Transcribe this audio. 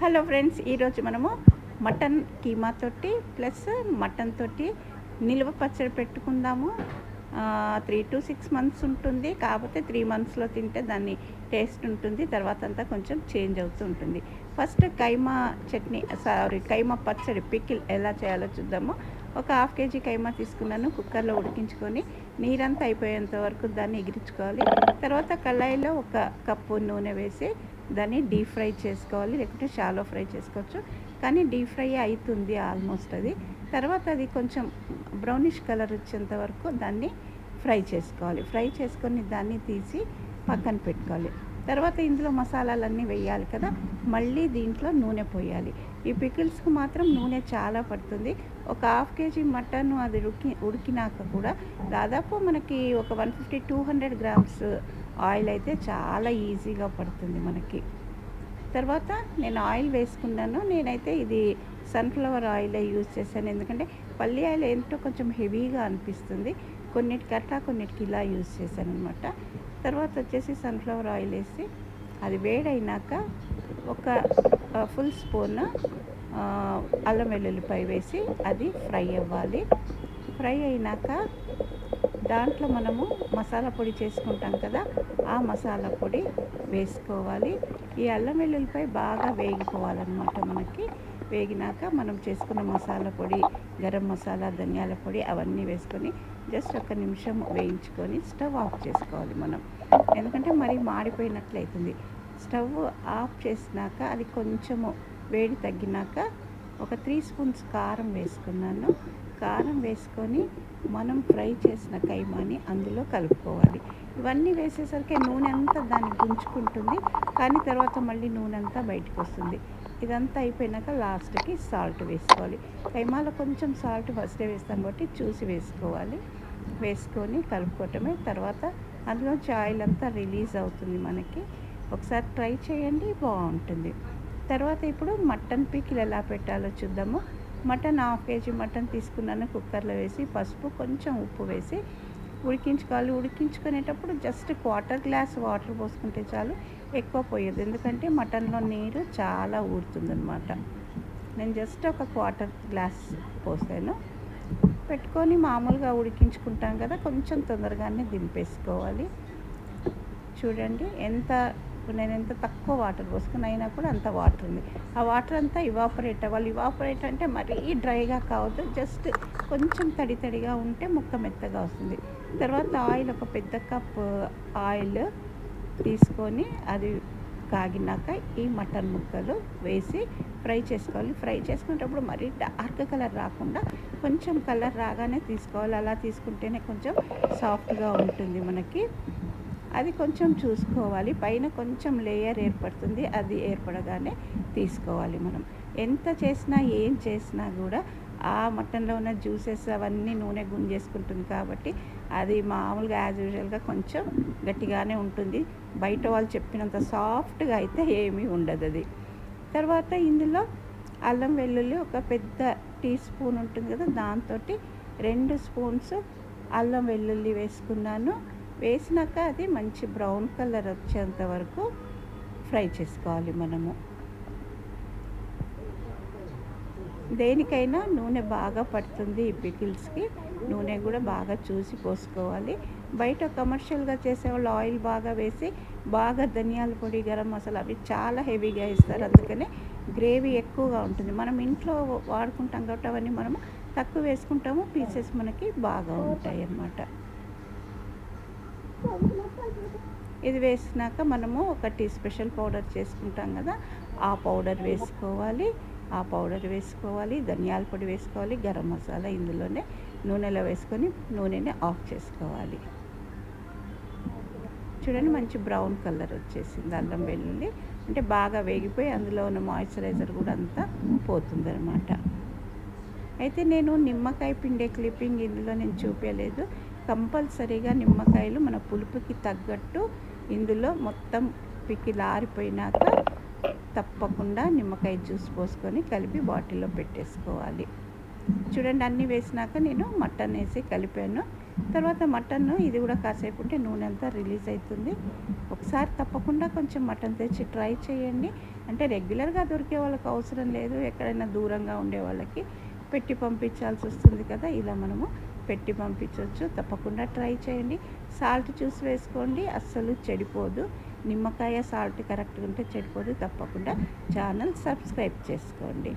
Hello friends ఈరోజు మనము mutton keema తోటి ప్లస్ మటన్ తోటి నిల్వ పచ్చడి పెట్టుకుందాము. త్రీ టు సిక్స్ మంత్స్ ఉంటుంది. కాకపోతే త్రీ మంత్స్లో తింటే దాన్ని టేస్ట్ ఉంటుంది. తర్వాత అంతా కొంచెం చేంజ్ అవుతూ ఉంటుంది. ఫస్ట్ కైమా చట్నీ సారీ కైమా పచ్చడి పికిల్ ఎలా చేయాలో చూద్దాము. ఒక హాఫ్ కేజీ కైమా తీసుకున్నాను. కుక్కర్లో ఉడికించుకొని నీరంతా అయిపోయేంత వరకు దాన్ని ఎగిరించుకోవాలి. తర్వాత కళాయిలో ఒక కప్పు నూనె వేసి దాన్ని డీప్ ఫ్రై చేసుకోవాలి లేకుంటే షాలో ఫ్రై చేసుకోవచ్చు. కానీ డీప్ ఫ్రై అవుతుంది ఆల్మోస్ట్ అది. తర్వాత అది కొంచెం బ్రౌనిష్ కలర్ వచ్చేంత వరకు దాన్ని ఫ్రై చేసుకోవాలి. ఫ్రై చేసుకొని దాన్ని తీసి పక్కన పెట్టుకోవాలి. తర్వాత ఇందులో మసాలాలన్నీ వేయాలి కదా మళ్ళీ దీంట్లో నూనె పోయాలి. ఈ పికిల్స్కి మాత్రం నూనె చాలా పడుతుంది. ఒక హాఫ్ కేజీ మటన్ అది ఉడికి ఉడికినాక కూడా దాదాపు మనకి ఒక one fifty two hundred grams oil అయితే చాలా ఈజీగా పడుతుంది మనకి. తర్వాత నేను ఆయిల్ వేసుకున్నాను. నేనైతే ఇది సన్ఫ్లవర్ ఆయిలే యూజ్ చేశాను. ఎందుకంటే పల్లి ఆయిల్ ఏంటో కొంచెం హెవీగా అనిపిస్తుంది. కొన్నిటికి అట్లా కొన్నిటికి ఇలా యూజ్ చేశాను అనమాట తర్వాత వచ్చేసి సన్ఫ్లవర్ ఆయిల్ వేసి అది వేడైనాక ఒక ఫుల్ స్పూన్ అల్లం వెల్లుల్లిపై వేసి అది ఫ్రై అవ్వాలి. ఫ్రై అయినాక దాంట్లో మనము మసాలా పొడి చేసుకుంటాం కదా ఆ మసాలా పొడి వేసుకోవాలి. ఈ అల్లం వెల్లుల్లిపై బాగా వేగిపోవాలన్నమాట మనకి. వేగినాక మనం చేసుకున్న మసాలా పొడి గరం మసాలా ధనియాల పొడి అవన్నీ వేసుకొని జస్ట్ ఒక నిమిషం వేయించుకొని స్టవ్ ఆఫ్ చేసుకోవాలి మనం. ఎందుకంటే మరి మాడిపోయినట్లయితుంది స్టవ్ ఆఫ్ చేసినాక అది కొంచెము వేడి తగ్గినాక ఒక త్రీ స్పూన్స్ కారం వేసుకున్నాను. కారం వేసుకొని మనం ఫ్రై చేసిన కైమాని అందులో కలుపుకోవాలి. ఇవన్నీ వేసేసరికి నూనె అంతా దాన్ని గుంజుకుంటుంది కానీ తర్వాత మళ్ళీ నూనె అంతా బయటకు వస్తుంది. ఇదంతా అయిపోయినాక లాస్ట్కి సాల్ట్ వేసుకోవాలి. కైమాలో కొంచెం సాల్ట్ ఫస్టే వేస్తాం కాబట్టి చూసి వేసుకోవాలి. వేసుకొని కలుపుకోవటమే. తర్వాత అందులో ఆయిల్ అంతా రిలీజ్ అవుతుంది మనకి. ఒకసారి ట్రై చేయండి బాగుంటుంది. తర్వాత ఇప్పుడు మటన్ పీకిలు ఎలా పెట్టాలో చూద్దాము. మటన్ హాఫ్ కేజీ మటన్ తీసుకున్నాను కుక్కర్లో వేసి పసుపు కొంచెం ఉప్పు వేసి ఉడికించుకోవాలి. ఉడికించుకునేటప్పుడు జస్ట్ క్వార్టర్ గ్లాస్ వాటర్ పోసుకుంటే చాలు ఎక్కువ పోయేది ఎందుకంటే మటన్లో నీరు చాలా ఊరుతుందన్నమాట. నేను జస్ట్ ఒక క్వార్టర్ గ్లాస్ పోసాను. పెట్టుకొని మామూలుగా ఉడికించుకుంటాం కదా కొంచెం తొందరగానే దింపేసుకోవాలి. చూడండి ఎంత నేను ఎంత తక్కువ వాటర్ పోసుకుని అయినా కూడా అంత వాటర్ ఉంది. ఆ వాటర్ అంతా ఇవాపరేట్ అవ్వాలి. ఇవాపరేట్ అంటే మరీ డ్రైగా కావద్దు. జస్ట్ కొంచెం తడి తడిగా ఉంటే ముక్క మెత్తగా వస్తుంది. తర్వాత ఆయిల్ ఒక పెద్ద కప్ ఆయిల్ తీసుకొని అది కాగినాక ఈ మటన్ ముక్కలు వేసి ఫ్రై చేసుకోవాలి. ఫ్రై చేసుకునేటప్పుడు మరీ డార్క్ కలర్ రాకుండా కొంచెం కలర్ రాగానే తీసుకోవాలి. అలా తీసుకుంటేనే కొంచెం సాఫ్ట్గా ఉంటుంది మనకి. అది కొంచెం చూసుకోవాలి. పైన కొంచెం లేయర్ ఏర్పడుతుంది. అది ఏర్పడగానే తీసుకోవాలి మనం. ఎంత చేసినా ఏం చేసినా కూడా ఆ మటన్లో ఉన్న జ్యూసెస్ అవన్నీ నూనె గుంజేసుకుంటుంది కాబట్టి అది మామూలుగా యాజ్ యూజువల్గా కొంచెం గట్టిగానే ఉంటుంది. బయట వాళ్ళు చెప్పినంత సాఫ్ట్గా అయితే ఏమీ ఉండదు అది. తర్వాత ఇందులో అల్లం వెల్లుల్లి ఒక పెద్ద టీ స్పూన్ ఉంటుంది కదా దాంతో రెండు స్పూన్స్ అల్లం వెల్లుల్లి వేసుకున్నాను. వేసినాక అది మంచి బ్రౌన్ కలర్ వచ్చేంత వరకు ఫ్రై చేసుకోవాలి మనము. దేనికైనా నూనె బాగా పడుతుంది ఈ పికిల్స్కి. నూనె కూడా బాగా చూసి పోసుకోవాలి. బయట కమర్షియల్గా చేసేవాళ్ళు ఆయిల్ బాగా వేసి బాగా ధనియాల పొడి గరం మసాలా అవి చాలా హెవీగా ఇస్తారు అందుకనే గ్రేవీ ఎక్కువగా ఉంటుంది. మనం ఇంట్లో వాడుకుంటాం కాబట్టి అవన్నీ మనము తక్కువ వేసుకుంటాము. పీసెస్ మనకి బాగా ఉంటాయి అన్నమాట ఇది వేసినాక మనము ఒక టీ స్పెషల్ పౌడర్ చేసుకుంటాం కదా ఆ పౌడర్ వేసుకోవాలి ఆ పౌడర్ వేసుకోవాలి ధనియాల పొడి వేసుకోవాలి గరం మసాలా ఇందులోనే నూనెలో వేసుకొని నూనెని ఆఫ్ చేసుకోవాలి. చూడండి మంచి బ్రౌన్ కలర్ వచ్చేసింది అల్లం వెల్లుల్లి. అంటే బాగా వేగిపోయి అందులో ఉన్న మాయిశ్చరైజర్ కూడా అంతా పోతుందన్నమాట. అయితే నేను నిమ్మకాయ పిండే క్లిప్పింగ్ ఇందులో నేను చూపించలేదు కంపల్సరీగా నిమ్మకాయలు మన పులుపుకి తగ్గట్టు ఇందులో మొత్తం పికిల్ ఆరిపోయినాక తప్పకుండా నిమ్మకాయ జ్యూస్ పోసుకొని కలిపి బాటిల్లో పెట్టేసుకోవాలి. చూడండి అన్నీ వేసినాక నేను మటన్ వేసి కలిపాను. తర్వాత మటన్ ఇది కూడా కాసేపు ఉంటే నూనె అంతా రిలీజ్ అవుతుంది. ఒకసారి తప్పకుండా కొంచెం మటన్ తెచ్చి ట్రై చేయండి. అంటే రెగ్యులర్గా దొరికే వాళ్ళకి అవసరం లేదు. ఎక్కడైనా దూరంగా ఉండే వాళ్ళకి పెట్టి పంపించాల్సి వస్తుంది కదా. ఇలా మనము పెట్టి పంపించవచ్చు తప్పకుండా ట్రై చేయండి. సాల్ట్ చూసి వేసుకోండి. అస్సలు చెడిపోదు. నిమ్మకాయ సాల్ట్ కరెక్ట్గా ఉంటే చెడిపోదు. తప్పకుండా ఛానల్ సబ్స్క్రైబ్ చేసుకోండి.